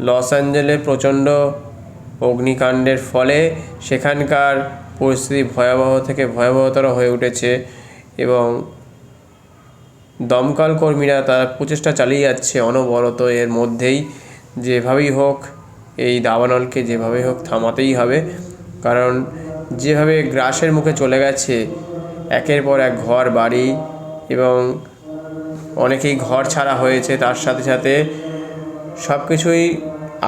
Loss অ্যাঞ্জেলে প্রচণ্ড অগ্নিকাণ্ডের ফলে সেখানকার পরিস্থিতি ভয়াবহ থেকে ভয়াবহতর হয়ে উঠেছে এবং দমকল কর্মীরা তারা প্রচেষ্টা চালিয়ে যাচ্ছে অনবরত। এর মধ্যেই যেভাবেই হোক, এই দাবানলকে যেভাবেই হোক থামাতেই হবে। কারণ যেভাবে গ্রাসের মুখে চলে গেছে, একের পর এক ঘর বাড়ি এবং অনেকেই ঘর ছাড়া হয়েছে। তার সাথে সাথে সব কিছুই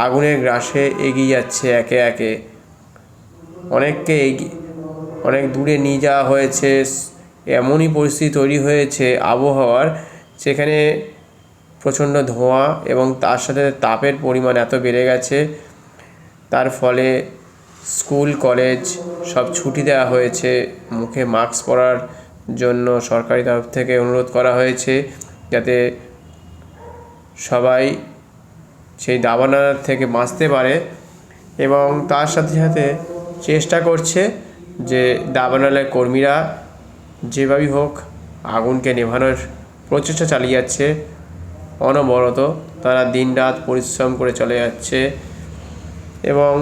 আগুনের গ্রাসে এগিয়ে যাচ্ছে একে একে। অনেককে অনেক দূরে নিয়ে যাওয়া হয়েছে, এমনই পরিস্থিতি তৈরি হয়েছে আবহাওয়ার, যেখানে প্রচণ্ড ধোঁয়া এবং তার সাথে তাপের পরিমাণ এত বেড়ে গেছে। তার ফলে স্কুল, কলেজ সব ছুটি দেওয়া হয়েছে। মুখে মাস্ক পরার জন্য সরকারি তরফ থেকে অনুরোধ করা হয়েছে যাতে সবাই সেই দাবানল থেকে বাঁচতে পারে এবং তার সাথে সাথে চেষ্টা করছে যে দাবানলের কর্মীরা যেভাবেই হোক আগুনকে নেভানোর প্রচেষ্টা চালিয়ে যাচ্ছে। অনবরত তারা দিনরাত পরিশ্রম করে চলে যাচ্ছে এবং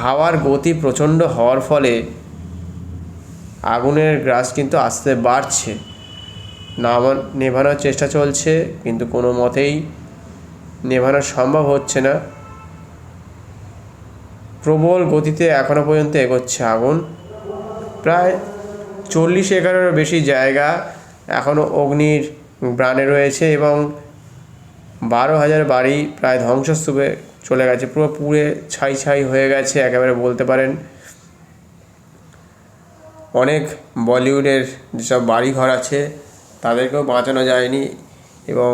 হাওয়ার গতি প্রচণ্ড হওয়ার ফলে আগুনের গ্রাস কিন্তু আস্তে বাড়ছে। নামান নেভানোর চেষ্টা চলছে, কিন্তু কোনো মতেই নেভানো সম্ভব হচ্ছে না। প্রবল গতিতে এখনও পর্যন্ত এগোচ্ছে আগুন। প্রায় চল্লিশ একরেরও বেশি জায়গা এখনও অগ্নির ব্রাণে রয়েছে এবং বারো হাজার বাড়ি প্রায় ধ্বংসস্তূপে চলে গেছে। পুরো পুড়ে ছাই ছাই হয়ে গেছে একেবারে বলতে পারেন। অনেক বলিউডের যেসব বাড়িঘর আছে, তাদেরকেও বাঁচানো যায়নি এবং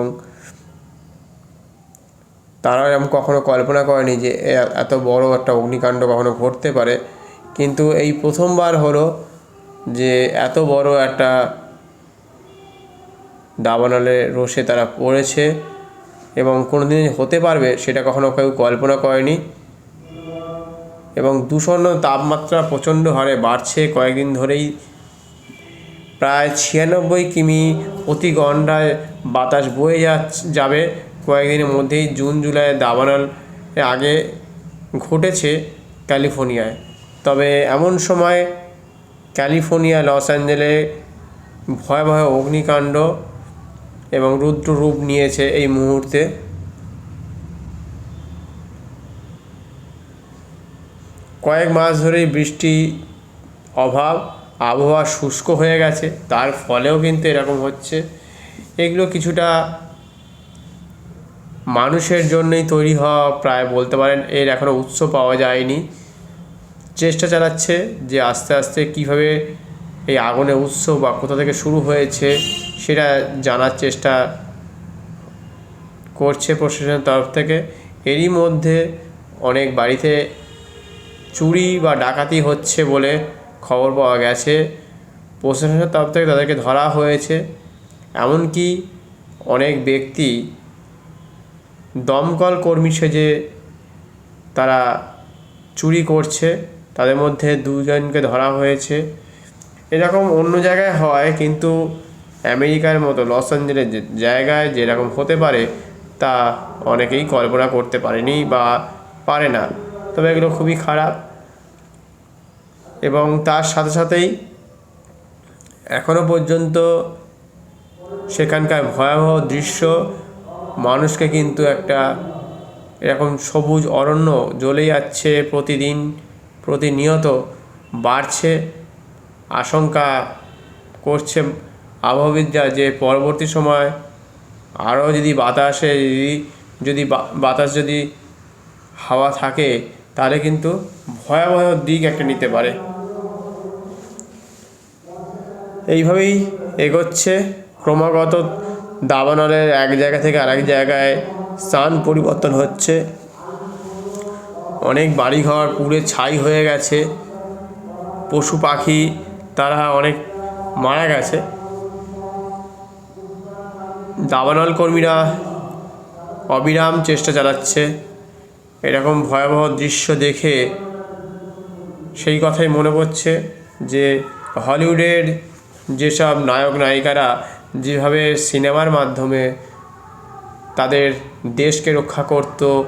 তারা এরকম কখনো কল্পনা করেনি যে এত বড় একটা অগ্নিকাণ্ড কখনো ঘটতে পারে। কিন্তু এই প্রথমবার হলো যে এত বড় একটা দাবানলে রোষে তারা পড়েছে এবং কোনো দিন হতে পারবে সেটা কখনো কেউ কল্পনা করেনি। এবং দূষণ তাপমাত্রা প্রচণ্ড হারে বাড়ছে কয়েকদিন ধরেই। প্রায় ছিয়ানব্বই কিমি প্রতি ঘন্টায় বাতাস বয়ে যাবে। কয়েকদিনের মধ্যেই জুন, জুলাই দাবানল আগে ঘটেছে ক্যালিফোর্নিয়ায়। তবে এমন সময় ক্যালিফোর্নিয়া, লস অ্যাঞ্জেলে ভয়াবহ অগ্নিকাণ্ড এবং রুদ্র রূপ নিয়েছে এই মুহূর্তে। কয়েক মাস ধরেই বৃষ্টি অভাব, আবহাওয়া শুষ্ক হয়ে গেছে, তার ফলেও কিন্তু এরকম হচ্ছে। এগুলো কিছুটা মানুষের জন্যই তৈরি হওয়া প্রায় বলতে পারেন এর এখনও উৎস পাওয়া যায়নি। চেষ্টা চালাচ্ছে যে আস্তে আস্তে কীভাবে এই আগুনের উৎস বা কোথা থেকে শুরু হয়েছে সেটা জানার চেষ্টা করছে প্রশাসনের তরফ থেকে। এরই মধ্যে অনেক বাড়িতে চুরি বা ডাকাতি হচ্ছে বলে খবর পাওয়া গেছে। প্রশাসনের তরফ থেকে তাদেরকে ধরা হয়েছে। এমনকি অনেক ব্যক্তি দমকল কর্মী সেজে তারা চুরি করছে, তাদের মধ্যে দুজনকে ধরা হয়েছে। এরকম অন্য জায়গায় হয়, কিন্তু আমেরিকার মতো লস অ্যাঞ্জেলেস যে জায়গায় যেরকম হতে পারে, তা অনেকেই কল্পনা করতে পারেনি বা পারে না। তবে এগুলো খুবই খারাপ। এবং তার সাথে সাথেই এখনও পর্যন্ত সেখানকার ভয়াবহ দৃশ্য মানুষকে কিন্তু একটা এরকম সবুজ অরণ্য জ্বলে যাচ্ছে প্রতিদিন, প্রতিনিয়ত বাড়ছে। আশঙ্কা করছে আবহাওয়াবিদরা যে পরবর্তী সময় আরও যদি বাতাসে যদি যদি বাতাস যদি হাওয়া থাকে, তাহলে কিন্তু ভয়াবহ দিক একটা নিতে পারে। এইভাবেই এগোচ্ছে ক্রমাগত দাবানলের এক জায়গা থেকে আরেক জায়গায় স্থান পরিবর্তন হচ্ছে। অনেক বাড়িঘর পুড়ে ছাই হয়ে গেছে। পশু পাখি, তারা অনেক মারা গেছে। দাবানল কর্মীরা অবিরাম চেষ্টা চালাচ্ছে। এরকম ভয়াবহ দৃশ্য দেখে সেই কথাই মনে পড়ছে যে হলিউডের যেসব নায়ক নায়িকারা যেভাবে সিনেমার মাধ্যমে তাদের দেশকে রক্ষা করত,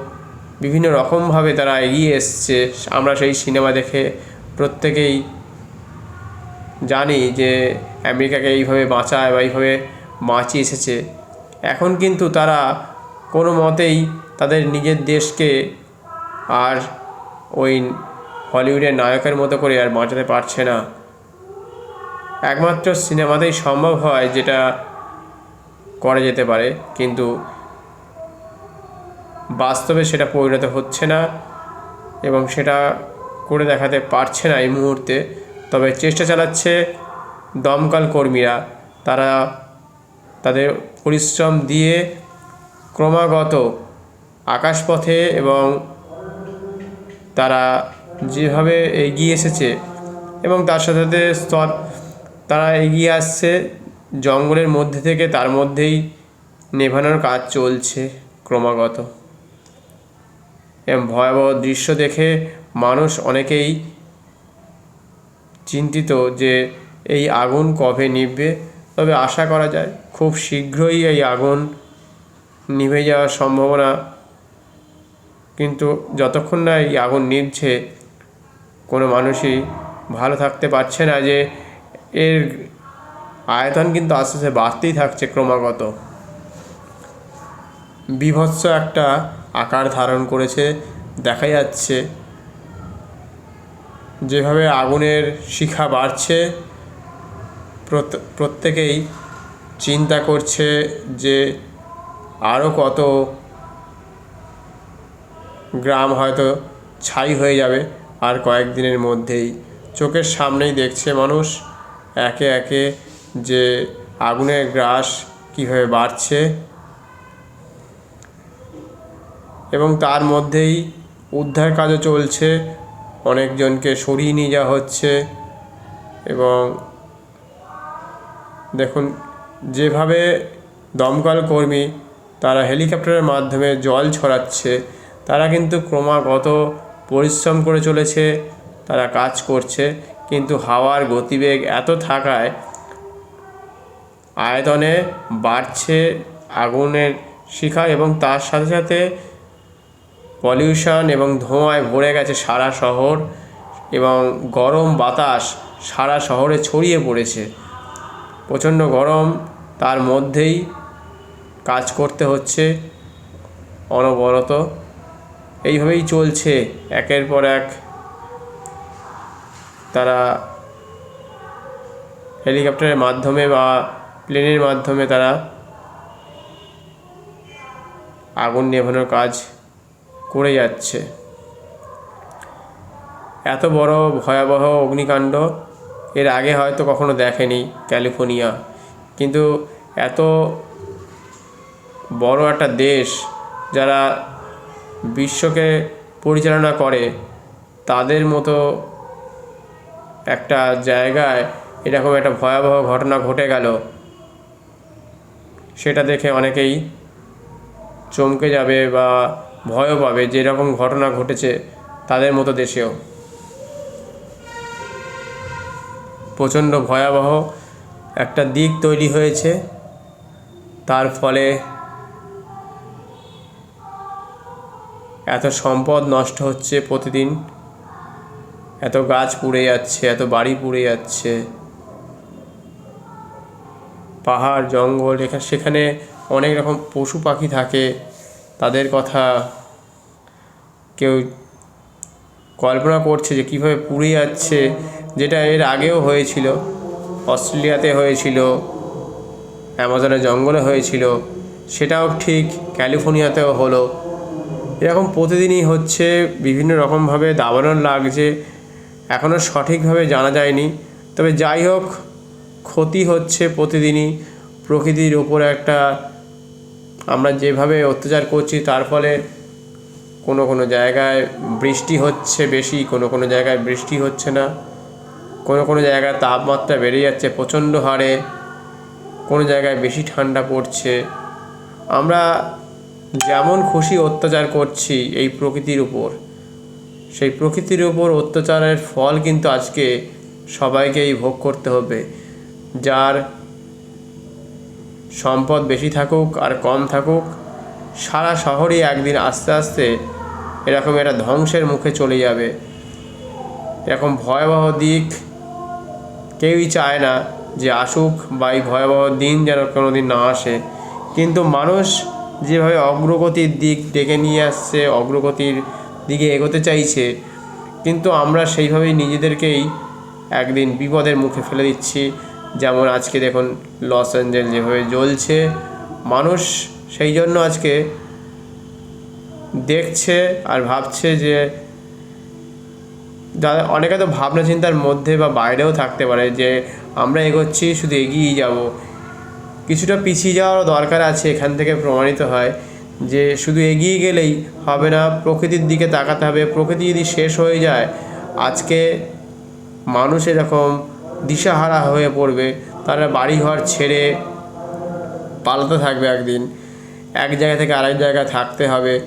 বিভিন্ন রকমভাবে তারা এগিয়ে এসছে, আমরা সেই সিনেমা দেখে প্রত্যেকেই জানি যে আমেরিকাকে এইভাবে বাঁচায় বা এইভাবে বাঁচিয়ে এসেছে। এখন কিন্তু তারা কোনো মতেই তাদের নিজের দেশকে আর ওই হলিউডের নায়কের মতো করে আর বাঁচাতে পারছে না। একমাত্র সিনেমাতেই সম্ভব হয় যেটা করা যেতে পারে, কিন্তু বাস্তবে সেটা পরিণত হচ্ছে না এবং সেটা করে দেখাতে পারছে না এই মুহূর্তে। তবে চেষ্টা চালাচ্ছে দমকল কর্মীরা। তারা তাদের পরিশ্রম দিয়ে ক্রমাগত আকাশপথে এবং তারা যেভাবে এগিয়ে এসেছে এবং তার সাথে সাথে তারা এগিয়ে আসছে, জঙ্গলের মধ্যে থেকে তার মধ্যেই নেভানোর কাজ চলছে ক্রমাগত। এবং ভয়াবহ দৃশ্য দেখে মানুষ অনেকেই চিন্তিত যে এই আগুন কবে নিভবে। তবে আশা করা যায় খুব শীঘ্রই এই আগুন নিভে যাওয়ার সম্ভাবনা। কিন্তু যতক্ষণ না এই আগুন নিভছে, কোনো মানুষই ভালো থাকতে পারছে না যে এর আয়তন কিন্তু আস্তে আস্তে বাড়তেই থাকছে ক্রমাগত। বিভৎস একটা আকার ধারণ করেছে, দেখা যাচ্ছে যেভাবে আগুনের শিখা বাড়ছে, প্রত- প্রত্যেকেই চিন্তা করছে যে আরও কত গ্রাম হয়তো ছাই হয়ে যাবে আর কয়েকদিনের মধ্যেই। চোখের সামনেই দেখছে মানুষ। একে একে যে আগুনের গ্রাস কীভাবে বাড়ছে এবং তার মধ্যেই উদ্ধার কাজও চলছে, অনেকজনকে সরিয়ে নিয়ে যাওয়া হচ্ছে এবং দেখুন, যেভাবে দমকল কর্মী তারা হেলিকপ্টারের মাধ্যমে জল ছড়াচ্ছে, তারা কিন্তু ক্রমাগত পরিশ্রম করে চলেছে, তারা কাজ করছে। কিন্তু হাওয়ার গতিবেগ এত থাকায় আয়তনে বাড়ছে আগুনের শিখা এবং তার সাথে সাথে পলিউশন এবং ধোঁয়ায় ভরে গেছে সারা শহর এবং গরম বাতাস সারা শহরে ছড়িয়ে পড়েছে। প্রচণ্ড গরম তার মধ্যেই কাজ করতে হচ্ছে অনবরত। এইভাবেই চলছে একের পর এক তারা হেলিকপ্টারের মাধ্যমে বা প্লেনের মাধ্যমে তারা আগুন নেভানোর কাজ করে যাচ্ছে। এত বড় ভয়াবহ অগ্নিকাণ্ড এর আগে হয়তো কখনো দেখেনি ক্যালিফোর্নিয়া। কিন্তু এত বড় একটা দেশ যারা বিশ্বকে পরিচালনা করে, তাদের মতো একটা জায়গায় এরকম একটা ভয়াবহ ঘটনা ঘটে গেল। সেটা দেখে অনেকেই চমকে যাবে বা ভয়ও পাবে যে এরকম ঘটনা ঘটেছে তাদের মতো দেশেও। প্রচণ্ড ভয়াবহ একটা দিক তৈরি হয়েছে। তার ফলে এত সম্পদ নষ্ট হচ্ছে প্রতিদিন। এত গাছ পুড়ে যাচ্ছে, এত বাড়ি পুড়ে যাচ্ছে। পাহাড়, জঙ্গল এখানে সেখানে অনেক রকম পশু পাখি থাকে। তাদের কথা কেউ কল্পনা করছে যে কীভাবে পুড়ে যাচ্ছে, যেটা এর আগেও হয়েছিল। অস্ট্রেলিয়াতে হয়েছিল, অ্যামাজনের জঙ্গলে হয়েছিল, সেটাও ঠিক ক্যালিফোর্নিয়াতেও হলো। এরকম প্রতিদিনই হচ্ছে, বিভিন্ন রকমভাবে দাবানল লাগছে। এখনও সঠিকভাবে জানা যায়নি। তবে যাই হোক, ক্ষতি হচ্ছে প্রতিদিনই। প্রকৃতির ওপর একটা আমরা যেভাবে অত্যাচার করছি, তার ফলে কোনো কোনো জায়গায় বৃষ্টি হচ্ছে বেশি, কোনো কোনো জায়গায় বৃষ্টি হচ্ছে না। কোনো কোনো জায়গায় তাপমাত্রা বেড়ে যাচ্ছে, প্রচণ্ড হারে। কোনো জায়গায় বেশি ঠান্ডা পড়ছে। আমরা যেমন খুশি অত্যাচার করছি এই প্রকৃতির উপর। সেই প্রকৃতির উপর অত্যাচারের ফল কিন্তু আজকে সবাইকেই ভোগ করতে হবে। যার সম্পদ বেশি থাকুক আর কম থাকুক, সারা শহরই একদিন আস্তে আস্তে এরকম একটা ধ্বংসের মুখে চলে যাবে। এরকম ভয়াবহ দিক কেউই চায় না যে আসুক বা এই ভয়াবহ দিন যেন কোনো দিন না আসে। কিন্তু মানুষ যেভাবে অগ্রগতির দিক ডেকে নিয়ে আসছে, অগ্রগতির দিকে এগোতে চাইছে, কিন্তু আমরা সেইভাবেই নিজেদেরকেই একদিন বিপদের মুখে ফেলে দিচ্ছি। যেমন আজকে দেখুন, লস অ্যাঞ্জেল যেভাবে জ্বলছে, মানুষ সেই জন্য আজকে দেখছে আর ভাবছে যে যারা অনেকে তো ভাবনা চিন্তার মধ্যে বা বাইরেও থাকতে পারে যে আমরা এগোচ্ছি, শুধু এগিয়েই যাব। কিছুটা পিছিয়ে যাওয়ারও দরকার আছে, এখান থেকে প্রমাণিত হয়। যে শুধু এগিয়ে গেলেই হবে না, প্রকৃতির দিকে তাকাতে হবে। প্রকৃতি যদি শেষ হয়ে যায়, আজকে মানুষ এরকম দিশাহারা হয়ে পড়বে, তারা বাড়িঘর ছেড়ে পালাতে থাকবে একদিন। এক জায়গা থেকে আরেক জায়গায় থাকতে হবে।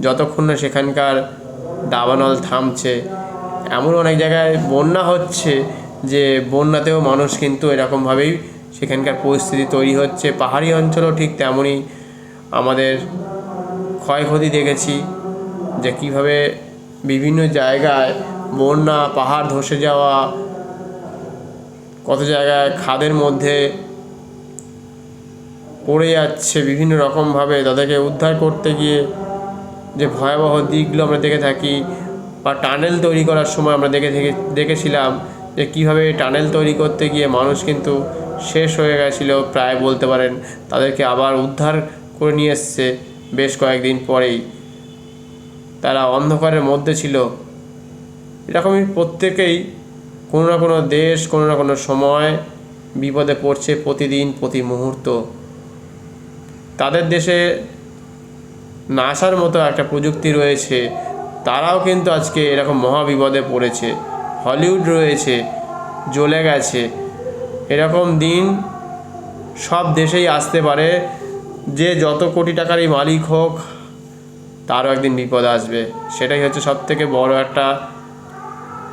যতক্ষণ না সেখানকার দাবানল থামছে। এমন অনেক জায়গায় বন্যা হচ্ছে যে, বন্যাতেও মানুষ কিন্তু এরকমভাবেই সেখানকার পরিস্থিতি তৈরি হচ্ছে। পাহাড়ি অঞ্চলও ঠিক তেমনই আমাদের ক্ষয়ক্ষতি দেখেছি যে কীভাবে বিভিন্ন জায়গায় বন্যা, পাহাড় ধসে যাওয়া, কত জায়গায় খাদের মধ্যে পড়ে যাচ্ছে বিভিন্ন রকমভাবে তাদেরকে উদ্ধার করতে গিয়ে যে ভয়াবহ দিকগুলো আমরা দেখে থাকি বা টানেল তৈরি করার সময় আমরা দেখে থেকে, দেখেছিলাম যে কীভাবে টানেল তৈরি করতে গিয়ে মানুষ কিন্তু শেষ হয়ে গেছিল প্রায় বলতে পারেন তাদেরকে আবার উদ্ধার করে নিয়ে এসছে বেশ কয়েকদিন পরেই। তারা অন্ধকারের মধ্যে ছিল। এরকমই প্রত্যেকেই কোনো না কোনো দেশ, কোনো না কোনো সময় বিপদে পড়ছে প্রতিদিন, প্রতি মুহূর্ত। তাদের দেশে নাসার মতো একটা প্রযুক্তি রয়েছে। তারাও কিন্তু আজকে এরকম মহাবিপদে পড়েছে। হলিউড রয়েছে, জ্বলে গেছে। এরকম দিন সব দেশেই আসতে পারে। যে যত কোটি টাকারই মালিক হোক, তারও একদিন বিপদ আসবে। সেটাই হচ্ছে সব থেকে বড় একটা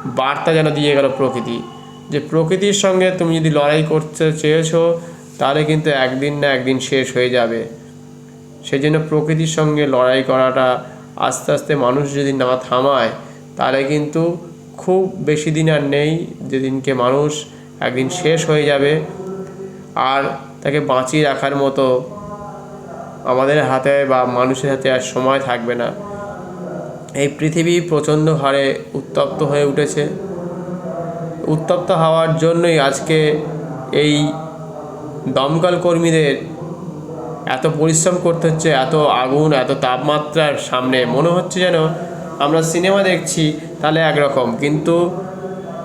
বার্তা যেন দিয়ে গেল প্রকৃতি। যে প্রকৃতির সঙ্গে তুমি যদি লড়াই করতে চেয়েছো, তাহলে কিন্তু একদিন না একদিন শেষ হয়ে যাবে। সেই জন্য প্রকৃতির সঙ্গে লড়াই করাটা, আস্তে আস্তে মানুষ যদি না থামায়, তাহলে কিন্তু খুব বেশি দিন আর নেই যেদিনকে মানুষ একদিন শেষ হয়ে যাবে। আর তাকে বাঁচিয়ে রাখার মতো আমাদের হাতে বা মানুষের হাতে আর সময় থাকবে না। এই পৃথিবী প্রচণ্ড হারে উত্তপ্ত হয়ে উঠেছে। উত্তপ্ত হওয়ার জন্যই আজকে এই দমকল কর্মীদের এত পরিশ্রম করতে হচ্ছে, এত আগুন, এত তাপমাত্রার সামনে। মনে হচ্ছে যেন আমরা সিনেমা দেখছি, তাহলে একরকম। কিন্তু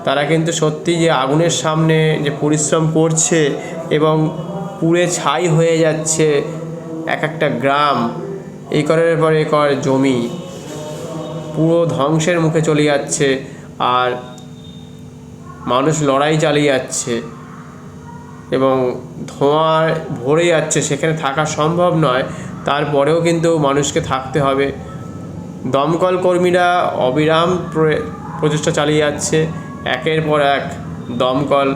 তারা কিন্তু সত্যি যে আগুনের সামনে যে পরিশ্রম করছে এবং পুড়ে ছাই হয়ে যাচ্ছে এক একটা গ্রাম এই করার পর একর জমি পুরো ধ্বংসের মুখে চলে যাচ্ছে আর মানুষ লড়াই চালিয়ে যাচ্ছে এবং ধোঁয়ায় ভরে যাচ্ছে। সেখানে থাকা সম্ভব নয়, তারপরেও কিন্তু মানুষকে থাকতে হবে। দমকল কর্মীরা অবিরাম প্রচেষ্টা চালিয়ে যাচ্ছে। একের পর এক দমকল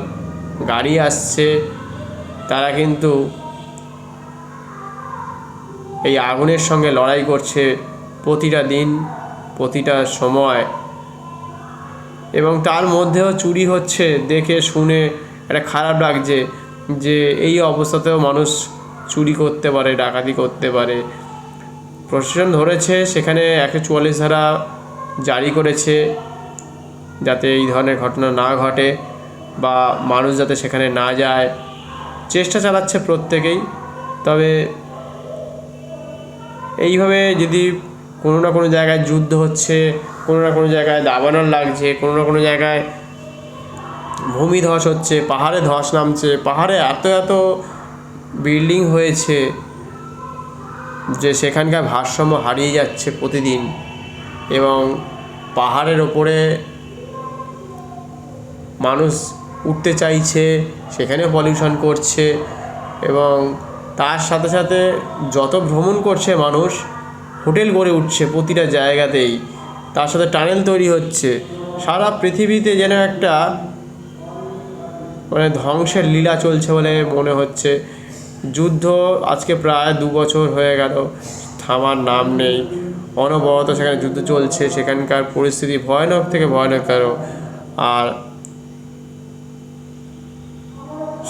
গাড়ি আসছে। তারা কিন্তু এই আগুনের সঙ্গে লড়াই করছে প্রতিটা দিন, প্রতিটা সময়। এবং তার মধ্যেও চুরি হচ্ছে, দেখে, শুনে একটা খারাপ লাগছে যে এই অবস্থাতেও মানুষ চুরি করতে পারে, ডাকাতি করতে পারে। প্রশাসন ধরেছে, সেখানে একশো চুয়াল্লিশ ধারা জারি করেছে, যাতে এই ধরনের ঘটনা না ঘটে বা মানুষ যাতে সেখানে না যায়। চেষ্টা চালাচ্ছে প্রত্যেকেই, তবে এইভাবে যদি কোনো না কোনো জায়গায় যুদ্ধ হচ্ছে, কোনো না কোনো জায়গায় দাবানল লাগছে, কোনো না কোনো জায়গায় ভূমি ধস হচ্ছে, পাহাড়ে ধস নামছে, পাহাড়ে এত এত বিল্ডিং হয়েছে যে সেখানকার ভারসাম্য হারিয়ে যাচ্ছে প্রতিদিন এবং পাহাড়ের ওপরে মানুষ উঠতে চাইছে সেখানে পলিউশন করছে এবং তার সাথে সাথে যত ভ্রমণ করছে মানুষ, হোটেল গড়ে উঠছে প্রতিটা জায়গাতেই। তার সাথে টানেল তৈরি হচ্ছে। সারা পৃথিবীতে যেন একটা মানে ধ্বংসের লীলা চলছে বলে মনে হচ্ছে। যুদ্ধ আজকে প্রায় দু বছর হয়ে গেল, থামার নাম নেই। অনবরত সেখানে যুদ্ধ চলছে, সেখানকার পরিস্থিতি ভয়ানক থেকে ভয়ানকতর আর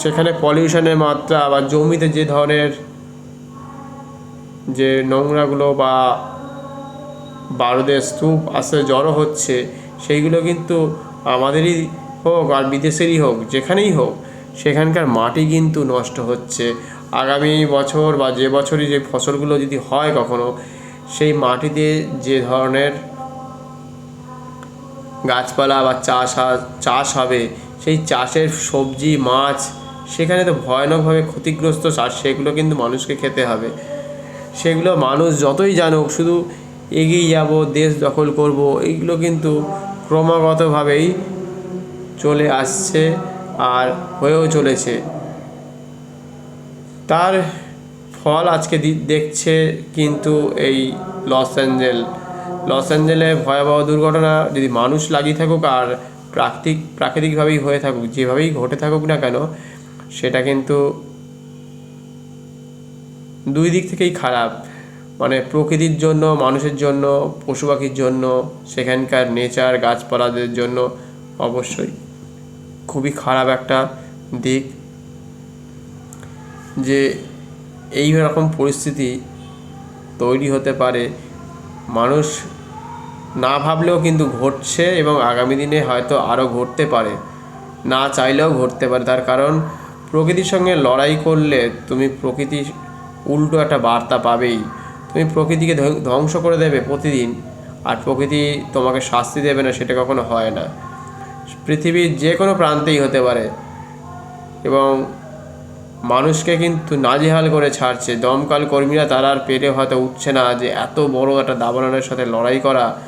সেখানে পলিউশনের মাত্রা বা জমিতে যে ধরনের যে নোংরাগুলো বা বারুদের স্তূপ আস্তে জড়ো হচ্ছে, সেইগুলো কিন্তু আমাদেরই হোক আর বিদেশেরই হোক, যেখানেই হোক, সেখানকার মাটি কিন্তু নষ্ট হচ্ছে। আগামী বছর বা যে বছরই যে ফসলগুলো যদি হয় কখনো, সেই মাটিতে যে ধরনের গাছপালা বা চাষ চাষ হবে, সেই চাষের সবজি, মাছ সেখানে তো ভয়ানকভাবে ক্ষতিগ্রস্ত আর সেগুলো কিন্তু মানুষকে খেতে হবে। সেগুলো মানুষ যতই জানুক, শুধু এগিয়ে যাব, দেশ দখল করব এইগুলো কিন্তু ক্রমাগতভাবেই চলে আসছে আর হয়েও চলেছে। তার ফল আজকে দেখছে কিন্তু এই লস অ্যাঞ্জেল। লস অ্যাঞ্জেলে ভয়াবহ দুর্ঘটনা, যদি মানুষ লাগিয়ে থাকুক আর প্রাকৃতিক, প্রাকৃতিকভাবেই হয়ে থাকুক, যেভাবেই ঘটে থাকুক না কেন সেটা কিন্তু দুই দিক থেকেই খারাপ। মানে প্রকৃতির জন্য, মানুষের জন্য, পশু পাখির জন্য, সেখানকার নেচার গাছপালাদের জন্য অবশ্যই খুবই খারাপ একটা দিক। যে এই রকম পরিস্থিতি তৈরি হতে পারে, মানুষ না ভাবলেও কিন্তু ঘটছে এবং আগামী দিনে হয়তো আরও ঘটতে পারে, না চাইলেও ঘটতে পারে। তার কারণ প্রকৃতির সঙ্গে লড়াই করলে তুমি প্রকৃতি উল্টো একটা বার্তা পাবেই। তুমি প্রকৃতিকে ধ্বং- ধ্বংস করে দেবে প্রতিদিন, আর প্রকৃতি তোমাকে শাস্তি দেবে না, সেটা কখনো হয় না। পৃথিবীর যে কোনো প্রান্তেই হতে পারে। এবং মানুষকে কিন্তু নাজেহাল করে ছাড়ছে। দমকাল কর্মীরা তারা আর পেরে হয়তো উঠছে না যে এত বড় একটা দাবানলের সাথে লড়াই করা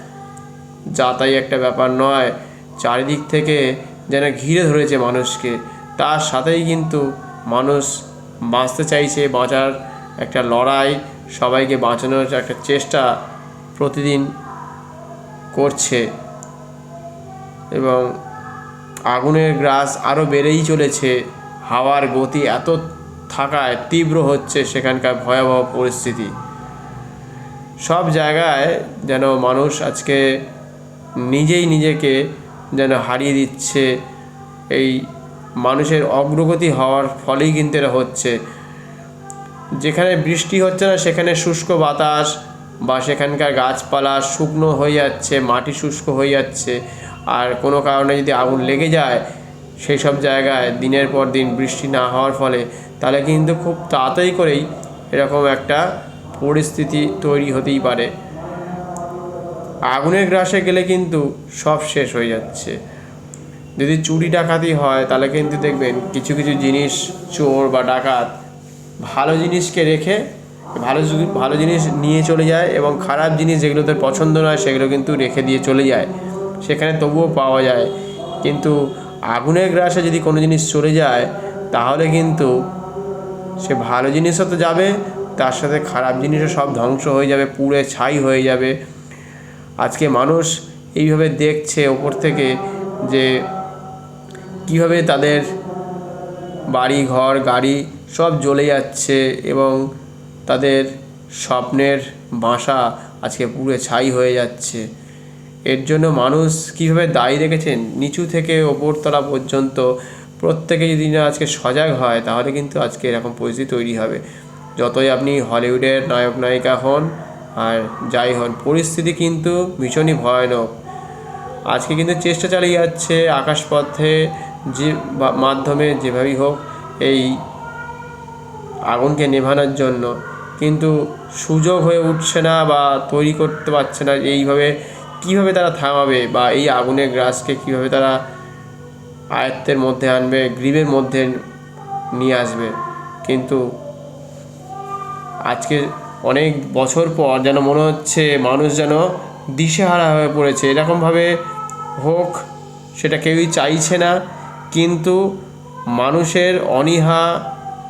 যা তাই একটা ব্যাপার নয়। চারিদিক থেকে যেন ঘিরে ধরেছে মানুষকে। তার সাথেই কিন্তু মানুষ বাঁচতে চাইছে, বাঁচার একটা লড়াই, সবাইকে বাঁচানোর একটা চেষ্টা প্রতিদিন করছে। এবং আগুনের গ্রাস আরও বেড়েই চলেছে। হাওয়ার গতি এত থাকায় তীব্র হচ্ছে সেখানকার ভয়াবহ পরিস্থিতি। সব জায়গায় যেন মানুষ আজকে নিজেই নিজেকে যেন হারিয়ে দিচ্ছে এই মানুষের অগ্রগতি হওয়ার ফলেই কিন্তু এটা হচ্ছে। যেখানে বৃষ্টি হচ্ছে না, সেখানে শুষ্ক বাতাস বা সেখানকার গাছপালা শুকনো হয়ে যাচ্ছে, মাটি শুষ্ক হয়ে যাচ্ছে। আর কোনো কারণে যদি আগুন লেগে যায় সেই সব জায়গায় দিনের পর দিন বৃষ্টি না হওয়ার ফলে, তাহলে কিন্তু খুব তাড়াতাড়ি করেই এরকম একটা পরিস্থিতি তৈরি হতেই পারে। আগুনের গ্রাসে গেলে কিন্তু সব শেষ হয়ে যাচ্ছে। যদি চুরি ডাকাতি হয়, তাহলে কিন্তু দেখবেন কিছু কিছু জিনিস চোর বা ডাকাত ভালো জিনিসকে রেখে ভালো ভালো জিনিস নিয়ে চলে যায় এবং খারাপ জিনিস যেগুলো তার পছন্দ নয়, সেগুলো কিন্তু রেখে দিয়ে চলে যায়। সেখানে তবুও পাওয়া যায়। কিন্তু আগুনের গ্রাসে যদি কোনো জিনিস চলে যায়, তাহলে কিন্তু সে ভালো জিনিসও তো যাবে, তার সাথে খারাপ জিনিসও সব ধ্বংস হয়ে যাবে, পুড়ে ছাই হয়ে যাবে। আজকে মানুষ এইভাবে দেখছে ওপর থেকে যে কীভাবে তাদের বাড়ি, ঘর, গাড়ি সব জ্বলে যাচ্ছে এবং তাদের স্বপ্নের বাসা আজকে পুরো ছাই হয়ে যাচ্ছে। এর জন্য মানুষ কীভাবে দায়ী রেখেছেন? নিচু থেকে ওপরতলা পর্যন্ত প্রত্যেকে যদি না আজকে সজাগ হয়, তাহলে কিন্তু আজকে এরকম পরিস্থিতি তৈরি হবে। যতই আপনি হলিউডের নায়ক, নায়িকা হন আর যাই হন, পরিস্থিতি কিন্তু ভীষণই ভয়ানক। আজকে কিন্তু চেষ্টা চালিয়ে যাচ্ছে আকাশপথে যে মাধ্যমে যেভাবেই হোক এই আগুনকে নেভানোর জন্য। কিন্তু সুযোগ হয়ে উঠছে না বা তৈরি করতে পারছে না এইভাবে কীভাবে তারা থামাবে বা এই আগুনের গ্রাসকে কীভাবে তারা আয়ত্তের মধ্যে আনবে, গ্রিবের মধ্যে নিয়ে আসবে। কিন্তু আজকে অনেক বছর পর যেন মনে হচ্ছে মানুষ যেন দিশেহারা হয়ে পড়েছে। এরকমভাবে হোক, সেটা কেউই চাইছে না। কিন্তু মানুষের অনীহা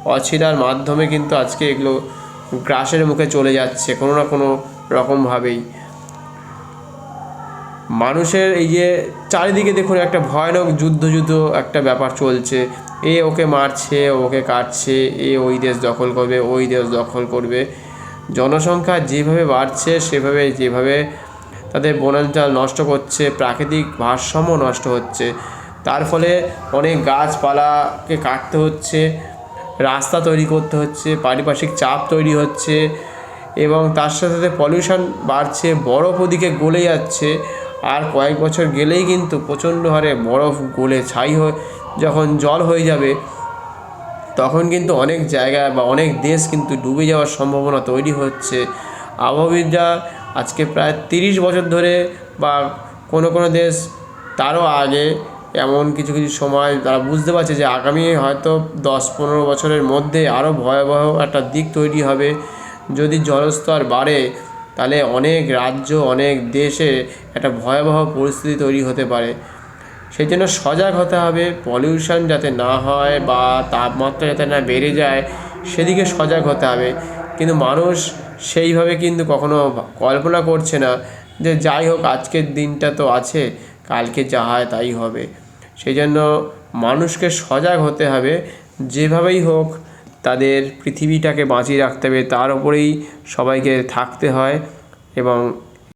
অছিলার মাধ্যমে কিন্তু আজকে এগুলো গ্রাসের মুখে চলে যাচ্ছে কোনো না কোনো রকমভাবেই। মানুষের এই যে চারিদিকে দেখুন একটা ভয়ানক যুদ্ধ যুদ্ধ একটা ব্যাপার চলছে। এ ওকে মারছে ওকে কাটছে, এ ওই দেশ দখল করবে, ওই দেশ দখল করবে। জনসংখ্যা যেভাবে বাড়ছে, সেভাবে যেভাবে তাদের বনাঞ্চল নষ্ট করছে, প্রাকৃতিক ভারসাম্য নষ্ট হচ্ছে। তার ফলে অনেক গাছপালাকে কাটতে হচ্ছে, রাস্তা তৈরি করতে হচ্ছে, পারিপার্শ্বিক চাপ তৈরি হচ্ছে এবং তার সাথে সাথে পলিউশন বাড়ছে, বরফ ওদিকে গলে যাচ্ছে। আর কয়েক বছর গেলেই কিন্তু প্রচণ্ড হারে বরফ গলে ছাই হয়ে, যখন জল হয়ে যাবে, তখন কিন্তু অনেক জায়গা বা অনেক দেশ কিন্তু ডুবে যাওয়ার সম্ভাবনা তৈরি হচ্ছে। আবহাওয়িদরা আজকে প্রায় তিরিশ বছর ধরে বা কোনো কোনো দেশ তারও আগে এমন কিছু কিছু সময় তারা বুঝতে পারছে যে আগামী হয়তো দশ পনেরো বছরের মধ্যে আরও ভয়াবহ একটা দিক তৈরি হবে। যদি জলস্তর বাড়ে, তাহলে অনেক রাজ্য, অনেক দেশে একটা ভয়াবহ পরিস্থিতি তৈরি হতে পারে। সেই জন্য সজাগ হতে হবে, পলিউশন যাতে না হয় বা তাপমাত্রা যাতে না বেড়ে যায়, সেদিকে সজাগ হতে হবে। কিন্তু মানুষ সেইভাবে কিন্তু কখনো কল্পনা করছে না যে যাই হোক আজকের দিনটা তো আছে, কালকে যা হয় তাই হবে। সেই জন্য মানুষকে সজাগ হতে হবে, যেভাবেই হোক তাদের পৃথিবীটাকে বাঁচিয়ে রাখতে হবে, তার ওপরেই সবাইকে থাকতে হয় এবং